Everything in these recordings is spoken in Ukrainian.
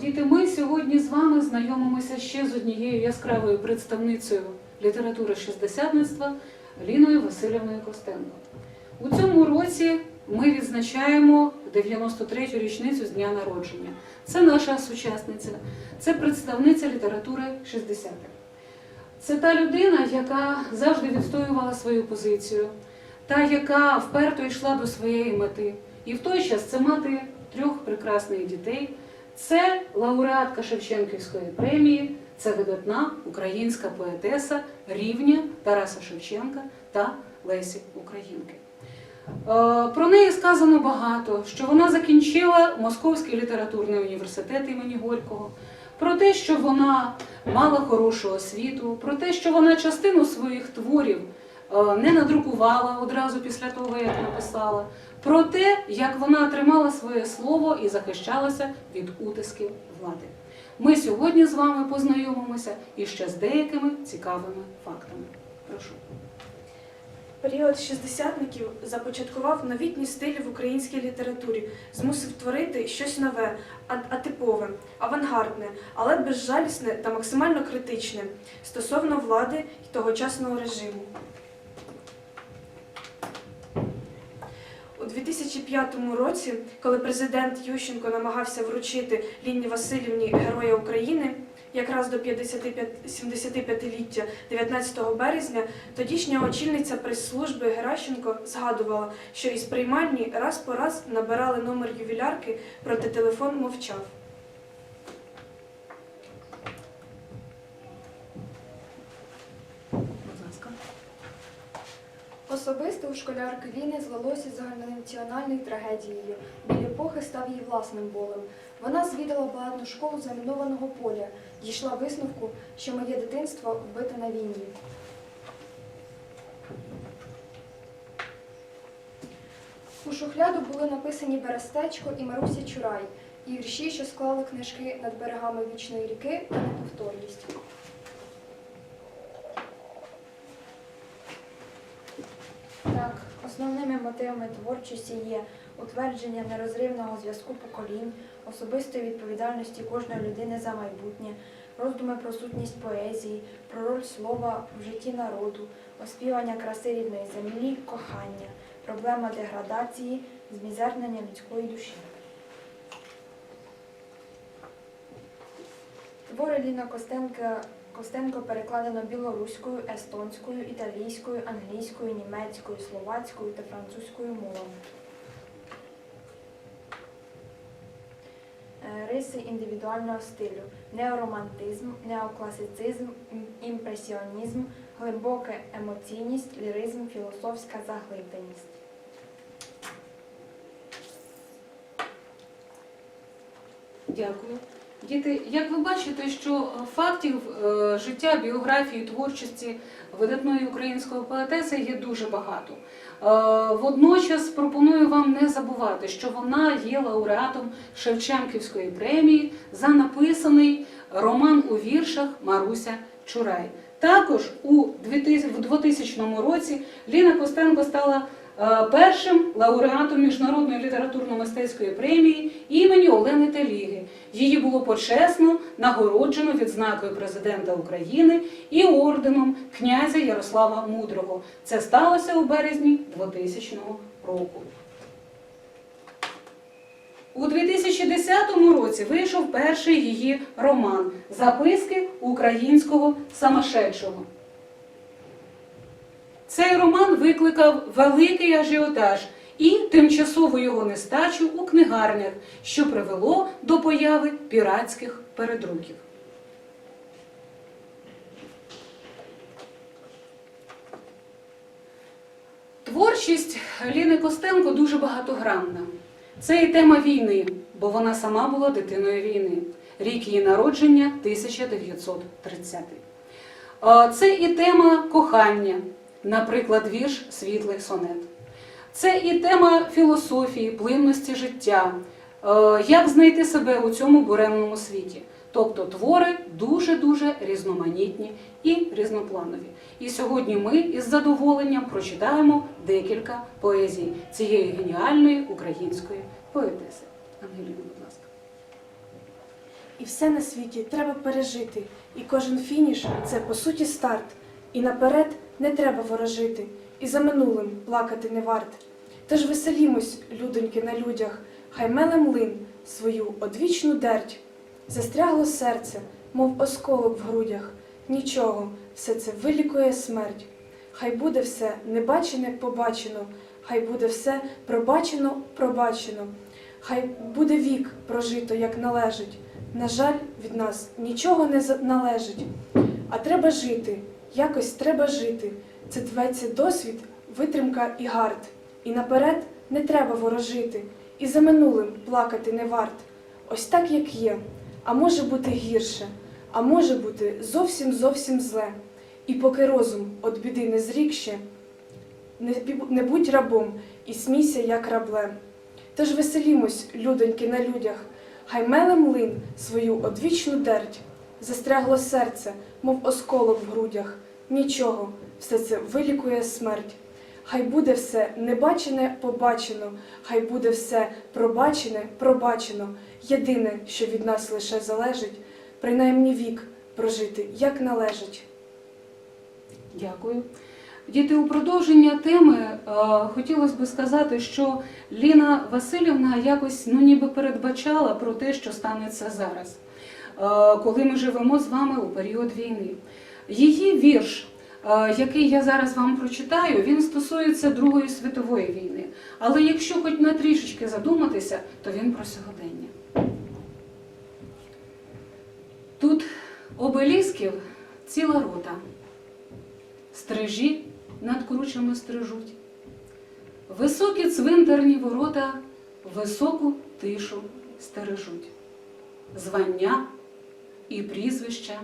Діти, ми сьогодні з вами знайомимося ще з однією яскравою представницею літератури шістдесятництва Ліною Васильівною Костенко. У цьому році ми відзначаємо 93-ю річницю з дня народження. Це наша сучасниця, це представниця літератури 60-х. Це та людина, яка завжди відстоювала свою позицію, та, яка вперто йшла до своєї мети. І в той час це мати трьох прекрасних дітей. Це лауреатка Шевченківської премії, це видатна українська поетеса рівня Тараса Шевченка та Лесі Українки. Е, Про неї сказано багато, що вона закінчила Московський літературний університет імені Горького, про те, що вона мала хорошу освіту, про те, що вона частину своїх творів е, не надрукувала одразу після того, як написала, про те, як вона тримала своє слово і захищалася від утисків влади. Ми сьогодні з вами познайомимося іще з деякими цікавими фактами. Прошу. Період шістдесятників започаткував новітні стилі в українській літературі, змусив творити щось нове, атипове, авангардне, але безжалісне та максимально критичне стосовно влади й тогочасного режиму. У 2005 році, коли президент Ющенко намагався вручити Ліні Васильівні Героя України, якраз до 75-ліття 19 березня, тодішня очільниця прес-служби Геращенко згадувала, що із приймальні раз по раз набирали номер ювілярки, проте телефон мовчав. Будь ласка. Особисто у школярки Ліни злилося загальнонаціональною трагедією. Біль епохи став її власним болем. Вона звідала багатну школу замінованого поля, дійшла висновку, що моє дитинство вбите на війні. У шухляду були написані Берестечко і Маруся Чурай, і вірші, що склали книжки над берегами вічної ріки та неповторність. Так, основними мотивами творчості є утвердження нерозривного зв'язку поколінь, особистої відповідальності кожної людини за майбутнє, роздуми про сутність поезії, про роль слова в житті народу, оспівання краси рідної землі, кохання, проблема деградації, змізернення людської душі. Твори Ліна Костенка Костенко перекладено білоруською, естонською, італійською, англійською, німецькою, словацькою та французькою мовами. Е, Риси індивідуального стилю, неоромантизм, неокласицизм, імпресіонізм, глибока емоційність, ліризм, філософська заглибленість. Дякую. Діти, як ви бачите, що фактів е, життя, біографії, творчості видатної української поетеси є дуже багато. Е, водночас пропоную вам не забувати, що вона є лауреатом Шевченківської премії за написаний роман у віршах Маруся Чурай. Також у 2000 році Ліна Костенко стала першим лауреатом міжнародної літературно-мистецької премії імені Олени Теліги. Її було почесно нагороджено відзнакою президента України і орденом князя Ярослава Мудрого. Це сталося у березні 2000 року. У 2010 році вийшов перший її роман Записки українського самошедшого. Цей роман викликав великий ажіотаж і тимчасову його нестачу у книгарнях, що привело до появи піратських передруків. Творчість Ліни Костенко дуже багатогранна. Це і тема війни, бо вона сама була дитиною війни. Рік її народження 1930. Це і тема кохання, наприклад, вірш Світлий сонет. Це і тема філософії, плинності життя, е, як знайти себе у цьому буремному світі. Тобто твори дуже-дуже різноманітні і різнопланові. І сьогодні ми із задоволенням прочитаємо декілька поезій цієї геніальної української поетеси. Ангеліна, будь ласка. І все на світі треба пережити. І кожен фініш це по суті старт. І наперед не треба ворожити, і за минулим плакати не варт. Тож веселімось, людоньки, на людях, хай меле млин свою одвічну дерть. Застрягло серце, мов осколок в грудях. Нічого, все це вилікує смерть. Хай буде все небачене побачено, хай буде все пробачено, пробачено, хай буде вік прожито, як належить. На жаль, від нас нічого не належить. А треба жити, якось треба жити. Це тветься досвід, витримка і гард. І наперед не треба ворожити, і за минулим плакати не варт. Ось так, як є, а може бути гірше, а може бути зовсім зовсім зле. І поки розум от біди не зрікще, не, будь рабом і смійся, як раблем. Тож веселімось, людоньки, на людях, хай меле млин свою одвічну дерть, застрягло серце, мов осколок в грудях. Нічого, все це вилікує смерть. Хай буде все небачене побачено, хай буде все пробачене пробачено. Єдине, що від нас лише залежить, принаймні вік прожити, як належить. Дякую. Діти, у продовження теми е, хотілося б сказати, що Ліна Васильівна якось ну, ніби передбачала про те, що станеться зараз, коли ми живемо з вами у період війни. Її вірш, е, який я зараз вам прочитаю, він стосується Другої світової війни. Але якщо хоч на трішечки задуматися, то він про сьогодення. Тут обелісків ціла рота. Стрижі над кручами стрижуть. Високі цвинтарні ворота високу тишу стережуть. Звання і прізвища,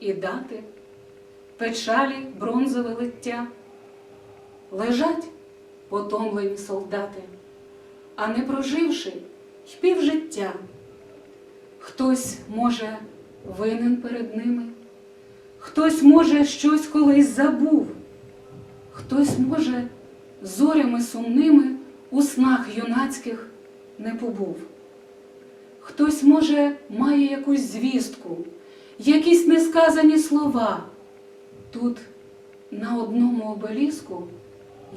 і дати, печалі бронзове лиття. Лежать потомлені солдати, а не проживши й півжиття. Хтось, може, винен перед ними. Хтось, може, щось колись забув, хтось, може, зорями сумними у снах юнацьких не побув. Хтось, може, має якусь звістку, якісь несказані слова. Тут на одному обеліску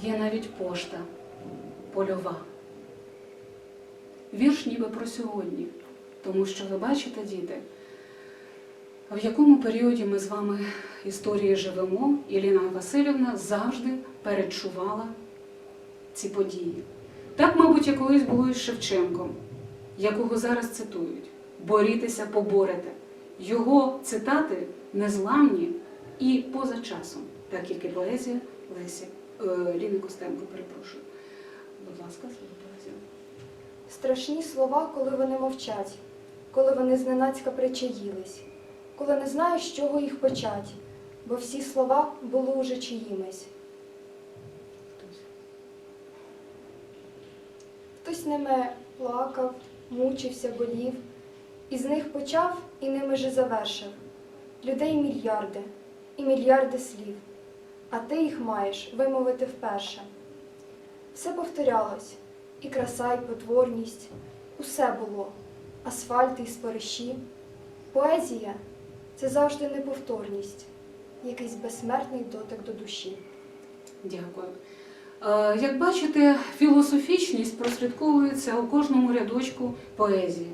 є навіть пошта польова. Вірш ніби про сьогодні, тому що ви бачите, діти, в якому періоді ми з вами історії живемо, і Ліна Васильівна завжди передчувала ці події. Так, мабуть, як колись було із Шевченком, якого зараз цитують: борітеся, поборете. Його цитати незламні і поза часом, так як і поезія Лесі е, Ліни Костенко, перепрошую. Будь ласка, слово поезія. Страшні слова, коли вони мовчать, коли вони зненацька причаїлись, коли не знаєш, з чого їх почать, бо всі слова були уже чиїмись. Хтось. Ними плакав, мучився, болів, із них почав і ними же завершив. Людей мільярди і мільярди слів, а ти їх маєш вимовити вперше. Все повторялось, і краса, і потворність, усе було, асфальти і спориші. Поезія це завжди неповторність, якийсь безсмертний дотик до душі. Дякую. Е, Як бачите, філософічність прослідковується у кожному рядочку поезії.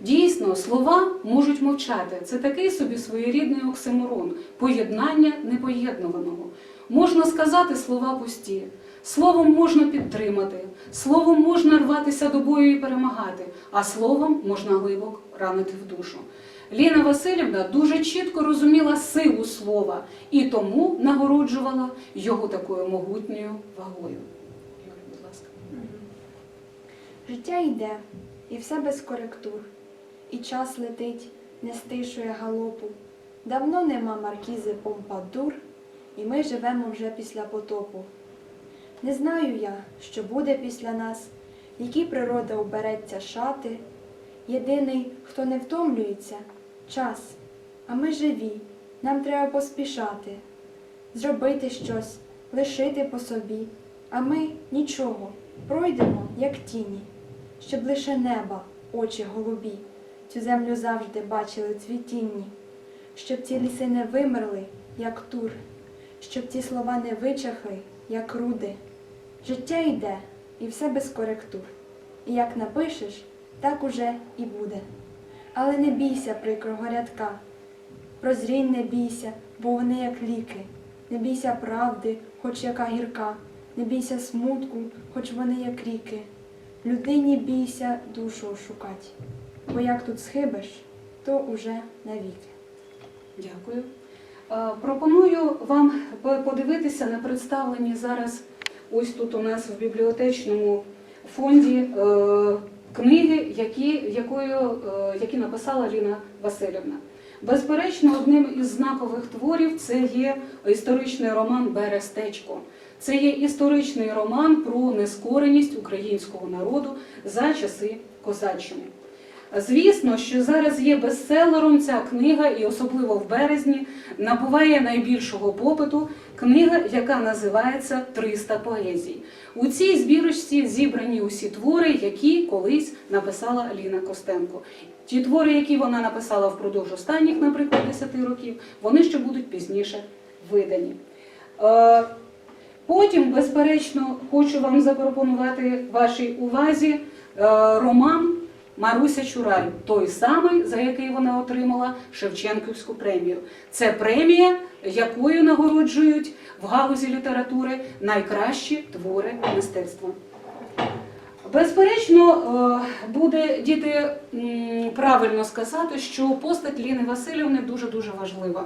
Дійсно, слова можуть мовчати. Це такий собі своєрідний оксиморон, поєднання непоєднуваного. Можна сказати слова пусті, словом можна підтримати, словом можна рватися до бою і перемагати, а словом можна глибоко ранити в душу. Ліна Васильівна дуже чітко розуміла силу слова і тому нагороджувала його такою могутньою вагою. Юля, будь ласка. Життя йде, і все без коректур. І час летить, не стишує галопу. Давно нема маркізи Помпадур, і ми живемо вже після потопу. Не знаю я, що буде після нас, які природа обереться шати. Єдиний, хто не втомлюється, час, а ми живі, нам треба поспішати, зробити щось, лишити по собі, а ми нічого, пройдемо, як тіні, щоб лише неба, очі голубі, цю землю завжди бачили цвітінні, щоб ці ліси не вимерли, як тур, щоб ці слова не вичахли, як руди. Життя йде, і все без коректур. І як напишеш, так уже і буде. Але не бійся прикрого рядка, прозрінь не бійся, бо вони як ліки. Не бійся правди, хоч яка гірка, не бійся смутку, хоч вони як ріки. Людині бійся душу ошукать, бо як тут схибиш, то уже навіки. Дякую. Пропоную вам подивитися на представлені зараз ось тут у нас в бібліотечному фонді е, книги, які, якою, е, які написала Ліна Васильівна. Безперечно, одним із знакових творів це є історичний роман Берестечко. Це є історичний роман про нескореність українського народу за часи козаччини. Звісно, що зараз є бестселером ця книга, і особливо в березні набуває найбільшого попиту книга, яка називається «300 поезій. У цій збірочці зібрані усі твори, які колись написала Ліна Костенко. Ті твори, які вона написала впродовж останніх, наприклад, 10 років, вони ще будуть пізніше видані. Е, Потім, безперечно, хочу вам запропонувати вашій увазі е, роман Маруся Чурай, той самий, за який вона отримала Шевченківську премію. Це премія, якою нагороджують в галузі літератури найкращі твори мистецтва. Безперечно, е, буде діти правильно сказати, що постать Ліни Васильівни дуже дуже важлива.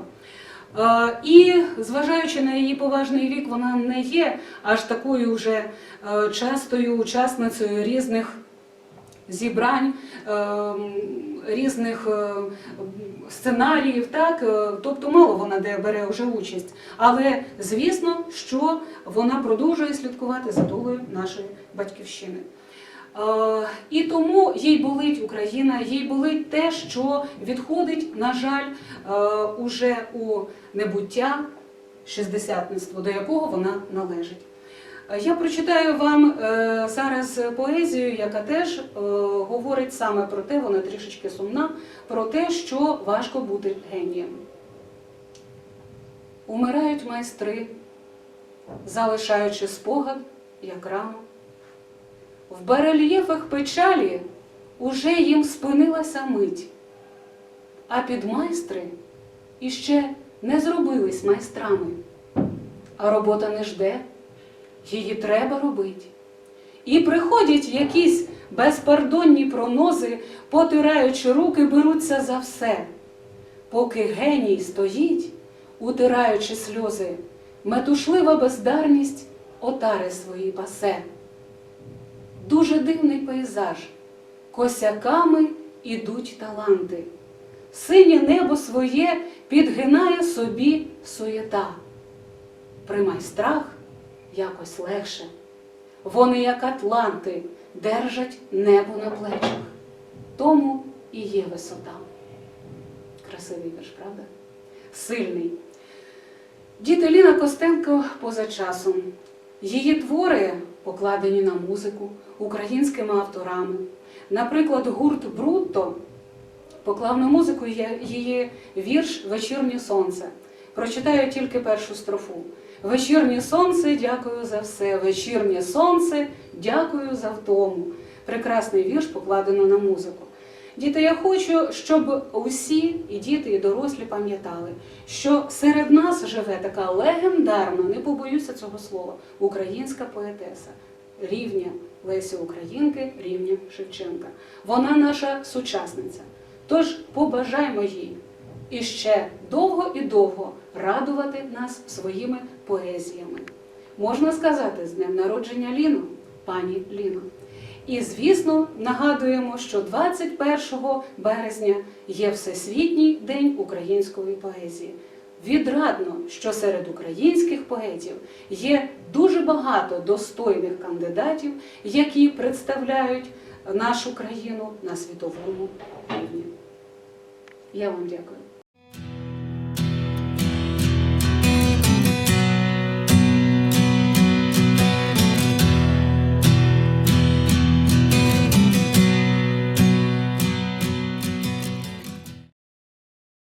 Е, І зважаючи на її поважний вік, вона не є аж такою вже е, частою учасницею різних зібрань, е, різних е, сценаріїв, так е, тобто мало вона де бере вже участь. Але звісно, що вона продовжує слідкувати за долею нашої батьківщини. Е, І тому їй болить Україна, їй болить те, що відходить, на жаль, уже у небуття шістдесятництво, до якого вона належить. Е, Я прочитаю вам е, зараз поезію, яка теж е, говорить саме про те, вона трішечки сумна, про те, що важко бути генієм. Умирають майстри, залишаючи спогад, як рану. В барельєфах печалі уже їм спинилася мить, а підмайстри іще не зробились майстрами, а робота не жде, її треба робить. І приходять якісь безпардонні пронози, потираючи руки, беруться за все. Поки геній стоїть, утираючи сльози, метушлива бездарність отари свої пасе. Дуже дивний пейзаж. Косяками ідуть таланти. Синє небо своє підгинає собі суєта. При майстрах якось легше. Вони, як атланти, держать небо на плечах. Тому і є висота. Красивий вірш, правда? Сильний. Діти Ліна Костенко поза часом. Її твори покладені на музику українськими авторами. Наприклад, гурт Брутто поклав на музику її вірш Вечірнє сонце. Прочитаю тільки першу строфу. Вечірнє сонце, дякую за все. Вечірнє сонце, дякую за втому. Прекрасний вірш покладено на музику. Діти, я хочу, щоб усі, і діти, і дорослі пам'ятали, що серед нас живе така легендарна, не побоюся цього слова, українська поетеса рівня Лесі Українки, рівня Шевченка. Вона наша сучасниця. Тож побажаймо їй іще довго і довго радувати нас своїми поезіями. Можна сказати, з днем народження Ліно, пані Ліно. І, звісно, нагадуємо, що 21 березня є Всесвітній день української поезії. Відрадно, що серед українських поетів є дуже багато достойних кандидатів, які представляють нашу країну на світовому рівні. Я вам дякую.